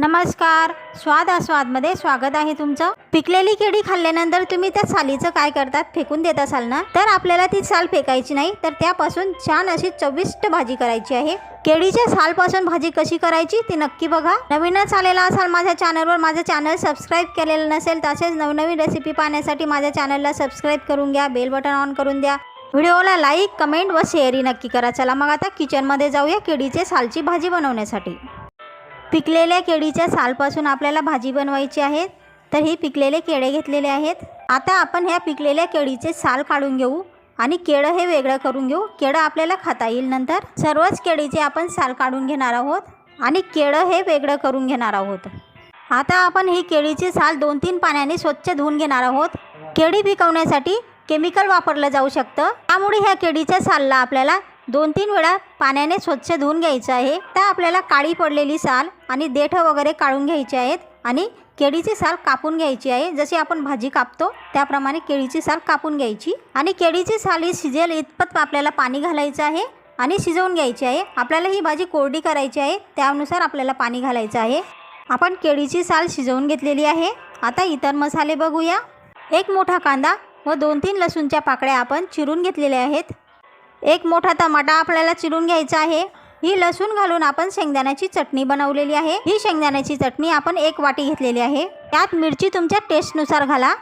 नमस्कार. स्वाद आस्वादमध्ये स्वागत आहे तुमचं. पिकलेली केळी खाल्ल्यानंतर तुम्ही त्या सालीचं काय करतात फेकून देत असाल ना? तर आपल्याला ती साल फेकायची नाही तर त्यापासून छान अशी चविष्ट भाजी करायची आहे. केळीच्या सालपासून भाजी कशी करायची ती नक्की बघा. नवीनच आलेला असाल माझ्या चॅनलवर माझं चॅनल सबस्क्राईब केलेलं नसेल तसेच नवनवीन रेसिपी पाहण्यासाठी माझ्या चॅनलला सबस्क्राईब करून घ्या बेल बटन ऑन करून द्या. व्हिडिओला लाईक कमेंट व शेअरही नक्की करा. चला मग आता किचनमध्ये जाऊया केळीचे सालची भाजी बनवण्यासाठी. पिकलेल्या केळीच्या सालपासून आपल्याला भाजी बनवायची आहे तर हे पिकलेले केळे घेतलेले आहेत. आता आपण ह्या पिकलेल्या केळीचे साल काढून घेऊ आणि केळं हे वेगळं करून घेऊ. केळं आपल्याला खाता येईल नंतर. सर्वच केळीचे आपण साल काढून घेणार आहोत आणि केळं हे वेगळं करून घेणार आहोत. आता आपण ही केळीची साल दोन तीन पाण्याने स्वच्छ धुवून घेणार आहोत. केळी पिकवण्यासाठी केमिकल वापरलं जाऊ शकतं. त्यामुळे ह्या केळीच्या सालला आपल्याला दोन तीन वेळा पाण्याने स्वच्छ धुवून घ्यायचं आहे. तर आपल्याला काळी पडलेली साल आणि देठ वगैरे काढून घ्यायचे आहेत आणि केळीची साल कापून घ्यायची आहे. जशी आपण भाजी कापतो त्याप्रमाणे केळीची साल कापून घ्यायची. आणि केळीची साल ही शिजेल इतपत आपल्याला पाणी घालायचं आहे आणि शिजवून घ्यायची आहे. आपल्याला ही भाजी कोरडी करायची आहे त्यानुसार आपल्याला पाणी घालायचं आहे. आपण केळीची साल शिजवून घेतलेली आहे. आता इतर मसाले बघूया. एक मोठा कांदा व दोन तीन लसूणच्या पाकळ्या आपण चिरून घेतलेल्या आहेत. एक मोठा टमाटा आपल्याला चिरून घ्यायचा आहे. ही लसूण घालून आपण शेंगदाण्याची चटणी बनवलेली आहे. ही शेंगदाण्याची चटणी आपण एक वाटी घेतलेली आहे. त्यात मिरची तुमच्या टेस्टनुसार घाला.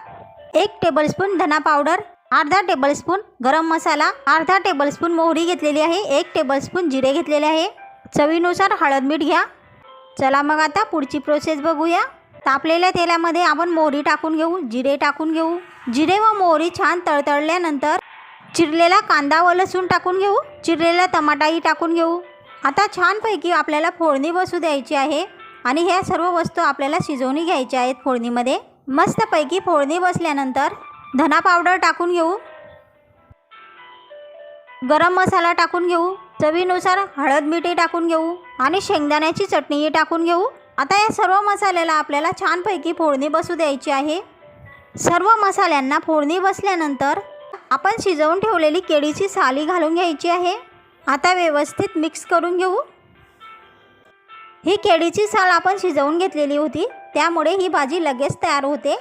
एक टेबलस्पून धना पावडर अर्धा टेबलस्पून गरम मसाला अर्धा टेबलस्पून मोहरी घेतलेली आहे एक टेबलस्पून जिरे घेतलेले आहे. चवीनुसार हळद मीठ घ्या. चला मग आता पुढची प्रोसेस बघूया. तापलेल्या तेलामध्ये आपण मोहरी टाकून घेऊ जिरे टाकून घेऊ. जिरे व मोहरी छान तळतळल्यानंतर चिरलेला कांदा व लसूण टाकून घेऊ? चिरलेला टमाटाही टाकून घेऊ? आता छानपैकी आपल्याला फोडणी बसू द्यायची आहे आणि ह्या सर्व वस्तू आपल्याला शिजवून घ्यायच्या आहेत फोडणीमध्ये. मस्तपैकी फोडणी बसल्यानंतर धना पावडर टाकून घेऊ. गरम मसाला टाकून घेऊ. चवीनुसार हळद मिठी टाकून घेऊ आणि शेंगदाण्याची चटणीही टाकून घेऊ. आता या सर्व मसाल्याला आपल्याला छानपैकी फोडणी बसू द्यायची आहे. सर्व मसाल्यांना फोडणी बसल्यानंतर आपण शिजवून ठेवलेली केळीची साली घालून घ्यायची आहे. आता व्यवस्थित मिक्स करून घेऊ. ही केळीची साल आपण शिजवून घेतलेली होती. त्यामुळे ही भाजी लगेच तयार होते.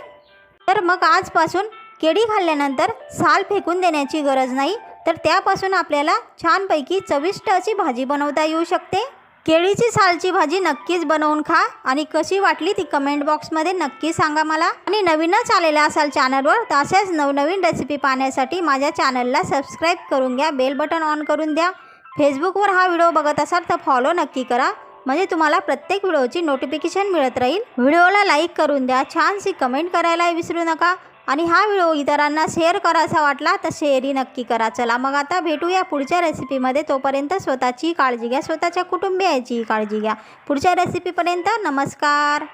तर मग आजपासून केळी खाल्ल्यानंतर साल फेकून देण्याची गरज नाही. तर त्यापासून आपल्याला छानपैकी चविष्ट अशी भाजी बनवता येऊ शकते. केळीची सालची भाजी नक्कीच बनवून खा आणि कशी वाटली ती कमेंट बॉक्समध्ये नक्की सांगा मला. आणि नवीनच आलेला असाल चॅनलवर तर अशाच नवनवीन रेसिपी पाहण्यासाठी माझ्या चॅनलला सबस्क्राईब करून घ्या बेल बटन ऑन करून द्या. फेसबुकवर हा व्हिडिओ बघत असाल तर फॉलो नक्की करा. म्हणजे तुम्हाला प्रत्येक व्हिडिओची नोटिफिकेशन मिळत राहील. व्हिडिओला लाईक करून द्या. छानशी कमेंट करायला विसरू नका. आणि हा व्हिडिओ इतरांना शेअर करायचा वाटला तर शेअरही नक्की करा. चला मग आता भेटूया पुढच्या रेसिपीमध्ये तोपर्यंत स्वतःची काळजी घ्या. स्वतःच्या कुटुंबियाची काळजी घ्या. पुढच्या रेसिपीपर्यंत नमस्कार.